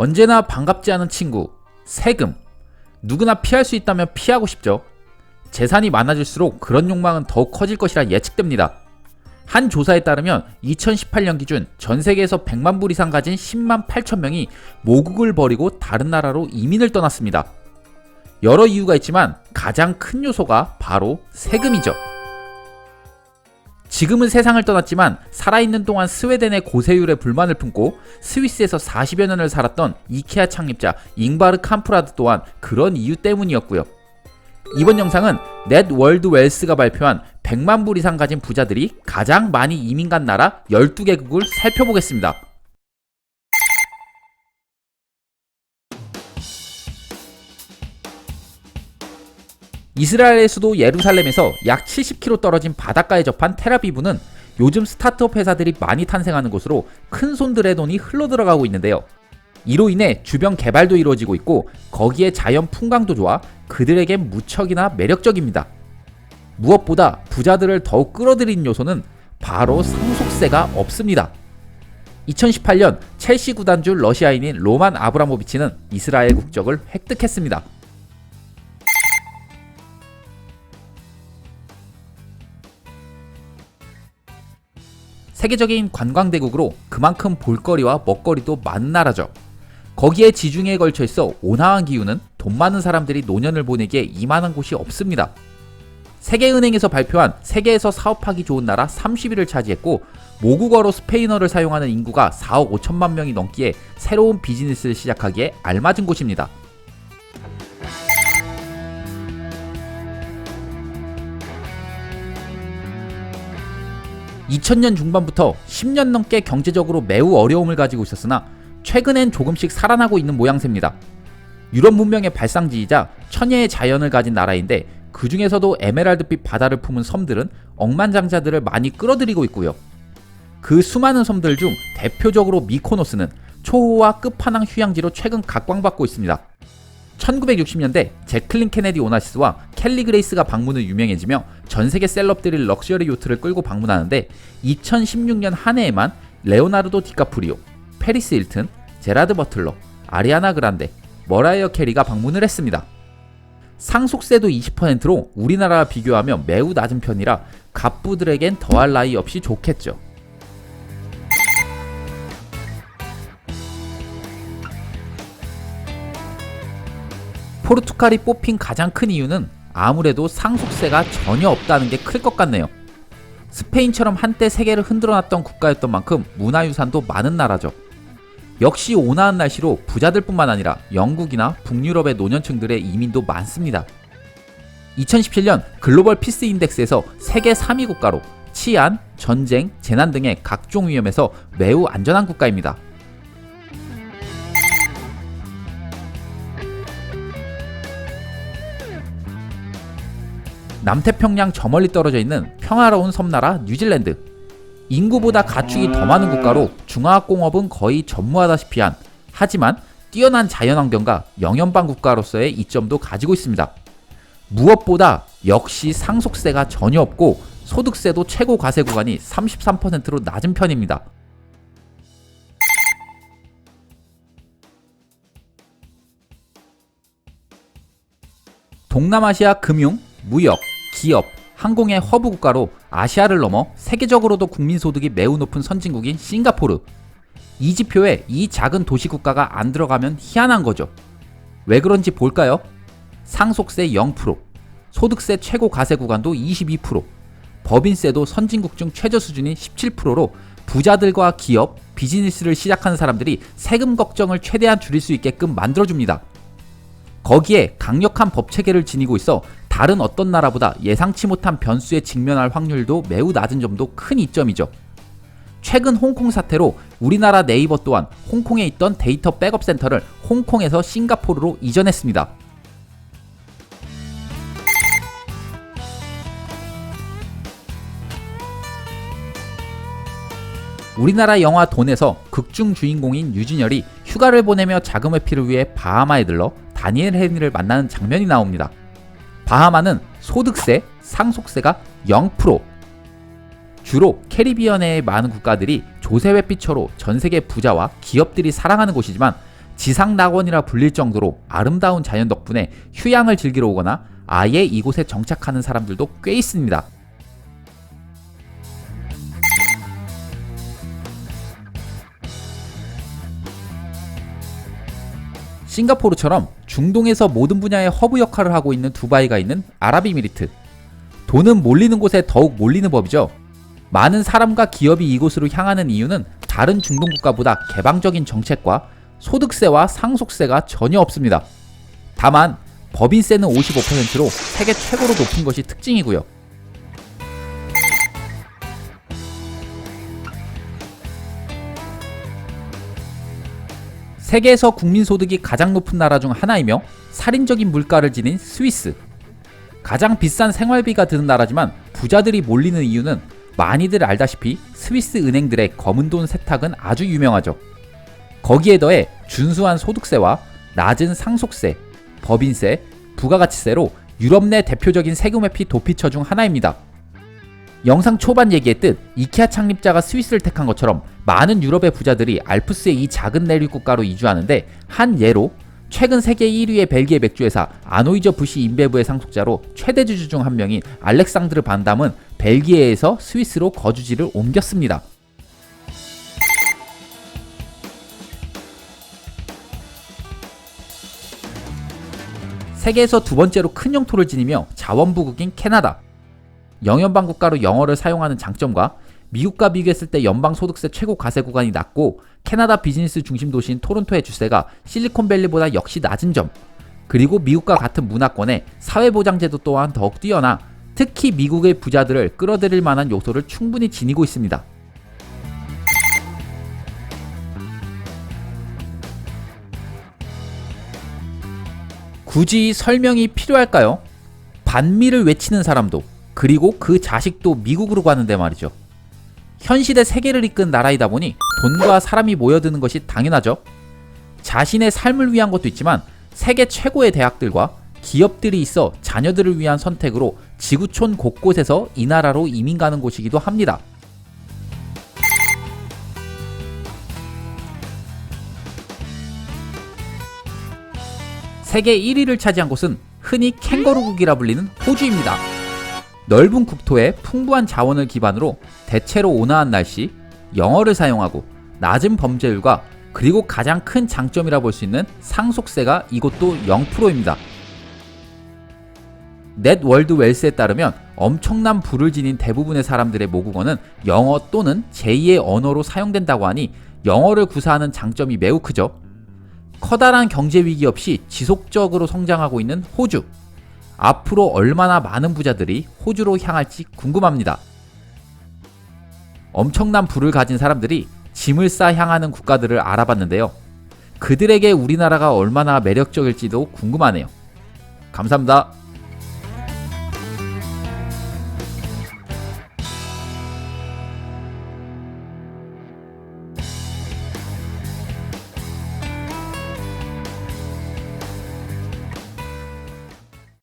언제나 반갑지 않은 친구, 세금. 누구나 피할 수 있다면 피하고 싶죠. 재산이 많아질수록 그런 욕망은 더욱 커질 것이라 예측됩니다. 한 조사에 따르면 2018년 기준 전 세계에서 100만 불 이상 가진 10만 8천 명이 모국을 버리고 다른 나라로 이민을 떠났습니다. 여러 이유가 있지만 가장 큰 요소가 바로 세금이죠. 지금은 세상을 떠났지만 살아있는 동안 스웨덴의 고세율에 불만을 품고 스위스에서 40여 년을 살았던 이케아 창립자 잉바르 캄프라드 또한 그런 이유 때문이었고요. 이번 영상은 넷 월드 웰스가 발표한 100만 불 이상 가진 부자들이 가장 많이 이민 간 나라 12개국을 살펴보겠습니다. 이스라엘의 수도 예루살렘에서 약 70km 떨어진 바닷가에 접한 테라비브는 요즘 스타트업 회사들이 많이 탄생하는 곳으로 큰 손들의 돈이 흘러들어가고 있는데요. 이로 인해 주변 개발도 이루어지고 있고 거기에 자연 풍광도 좋아 그들에겐 무척이나 매력적입니다. 무엇보다 부자들을 더욱 끌어들인 요소는 바로 상속세가 없습니다. 2018년 첼시 구단주 러시아인인 로만 아브라모비치는 이스라엘 국적을 획득했습니다. 세계적인 관광대국으로 그만큼 볼거리와 먹거리도 많은 나라죠. 거기에 지중해에 걸쳐 있어 온화한 기후는 돈 많은 사람들이 노년을 보내기에 이만한 곳이 없습니다. 세계은행에서 발표한 세계에서 사업하기 좋은 나라 30위를 차지했고 모국어로 스페인어를 사용하는 인구가 4억 5천만 명이 넘기에 새로운 비즈니스를 시작하기에 알맞은 곳입니다. 2000년 중반부터 10년 넘게 경제적으로 매우 어려움을 가지고 있었으나 최근엔 조금씩 살아나고 있는 모양새입니다. 유럽 문명의 발상지이자 천혜의 자연을 가진 나라인데 그 중에서도 에메랄드빛 바다를 품은 섬들은 억만장자들을 많이 끌어들이고 있고요. 그 수많은 섬들 중 대표적으로 미코노스는 초호화 끝판왕 휴양지로 최근 각광받고 있습니다. 1960년대 제클린 케네디 오나시스와 켈리 그레이스가 방문을 유명해지며 전 세계 셀럽들이 럭셔리 요트를 끌고 방문하는데 2016년 한 해에만 레오나르도 디카프리오, 페리스 힐튼, 제라드 버틀러, 아리아나 그란데, 머라이어 캐리가 방문을 했습니다. 상속세도 20%로 우리나라와 비교하면 매우 낮은 편이라 갑부들에겐 더할 나위 없이 좋겠죠. 포르투갈이 뽑힌 가장 큰 이유는 아무래도 상속세가 전혀 없다는 게 클 것 같네요. 스페인처럼 한때 세계를 흔들어놨던 국가였던 만큼 문화유산도 많은 나라죠. 역시 온화한 날씨로 부자들뿐만 아니라 영국이나 북유럽의 노년층들의 이민도 많습니다. 2017년 글로벌 피스 인덱스에서 세계 3위 국가로 치안, 전쟁, 재난 등의 각종 위험에서 매우 안전한 국가입니다. 남태평양 저 멀리 떨어져 있는 평화로운 섬나라 뉴질랜드. 인구보다 가축이 더 많은 국가로 중화학공업은 거의 전무하다시피 한 하지만 뛰어난 자연환경과 영연방 국가로서의 이점도 가지고 있습니다. 무엇보다 역시 상속세가 전혀 없고 소득세도 최고 과세 구간이 33%로 낮은 편입니다. 동남아시아 금융, 무역, 기업, 항공의 허브 국가로 아시아를 넘어 세계적으로도 국민 소득이 매우 높은 선진국인 싱가포르. 이 지표에 이 작은 도시 국가가 안 들어가면 희한한 거죠. 왜 그런지 볼까요? 상속세 0%, 소득세 최고 과세 구간도 22%, 법인세도 선진국 중 최저 수준인 17%로 부자들과 기업, 비즈니스를 시작하는 사람들이 세금 걱정을 최대한 줄일 수 있게끔 만들어줍니다. 거기에 강력한 법 체계를 지니고 있어 다른 어떤 나라보다 예상치 못한 변수에 직면할 확률도 매우 낮은 점도 큰 이점이죠. 최근 홍콩 사태로 우리나라 네이버 또한 홍콩에 있던 데이터 백업 센터를 홍콩에서 싱가포르로 이전했습니다. 우리나라 영화 돈에서 극중 주인공인 유진열이 휴가를 보내며 자금 회피를 위해 바하마에 들러 다니엘 헨리를 만나는 장면이 나옵니다. 바하마는 소득세, 상속세가 0%. 주로 캐리비안의 많은 국가들이 조세 회피처로 전 세계 부자와 기업들이 사랑하는 곳이지만 지상 낙원이라 불릴 정도로 아름다운 자연 덕분에 휴양을 즐기러 오거나 아예 이곳에 정착하는 사람들도 꽤 있습니다. 싱가포르처럼 중동에서 모든 분야의 허브 역할을 하고 있는 두바이가 있는 아랍이미리트. 돈은 몰리는 곳에 더욱 몰리는 법이죠. 많은 사람과 기업이 이곳으로 향하는 이유는 다른 중동 국가보다 개방적인 정책과 소득세와 상속세가 전혀 없습니다. 다만 법인세는 55%로 세계 최고로 높은 것이 특징이고요. 세계에서 국민 소득이 가장 높은 나라 중 하나이며 살인적인 물가를 지닌 스위스. 가장 비싼 생활비가 드는 나라지만 부자들이 몰리는 이유는 많이들 알다시피 스위스 은행들의 검은 돈 세탁은 아주 유명하죠. 거기에 더해 준수한 소득세와 낮은 상속세, 법인세, 부가가치세로 유럽 내 대표적인 세금 회피 도피처 중 하나입니다. 영상 초반 얘기했듯 이케아 창립자가 스위스를 택한 것처럼 많은 유럽의 부자들이 알프스의 이 작은 내륙 국가로 이주하는데 한 예로 최근 세계 1위의 벨기에 맥주회사 아노이저 부시 인베브의 상속자로 최대 주주 중 한 명인 알렉상드르 반담은 벨기에에서 스위스로 거주지를 옮겼습니다. 세계에서 두 번째로 큰 영토를 지니며 자원부국인 캐나다. 영연방 국가로 영어를 사용하는 장점과 미국과 비교했을 때 연방 소득세 최고 과세 구간이 낮고 캐나다 비즈니스 중심 도시인 토론토의 주세가 실리콘밸리보다 역시 낮은 점. 그리고 미국과 같은 문화권에 사회보장제도 또한 더욱 뛰어나 특히 미국의 부자들을 끌어들일 만한 요소를 충분히 지니고 있습니다. 굳이 설명이 필요할까요? 반미를 외치는 사람도 그리고 그 자식도 미국으로 가는데 말이죠. 현 시대 세계를 이끈 나라이다 보니 돈과 사람이 모여드는 것이 당연하죠. 자신의 삶을 위한 것도 있지만 세계 최고의 대학들과 기업들이 있어 자녀들을 위한 선택으로 지구촌 곳곳에서 이 나라로 이민 가는 곳이기도 합니다. 세계 1위를 차지한 곳은 흔히 캥거루국이라 불리는 호주입니다. 넓은 국토에 풍부한 자원을 기반으로 대체로 온화한 날씨, 영어를 사용하고 낮은 범죄율과 그리고 가장 큰 장점이라 볼 수 있는 상속세가 이곳도 0%입니다. 넷 월드 웰스에 따르면 엄청난 부를 지닌 대부분의 사람들의 모국어는 영어 또는 제2의 언어로 사용된다고 하니 영어를 구사하는 장점이 매우 크죠. 커다란 경제 위기 없이 지속적으로 성장하고 있는 호주. 앞으로 얼마나 많은 부자들이 호주로 향할지 궁금합니다. 엄청난 부를 가진 사람들이 짐을 싸 향하는 국가들을 알아봤는데요. 그들에게 우리나라가 얼마나 매력적일지도 궁금하네요. 감사합니다.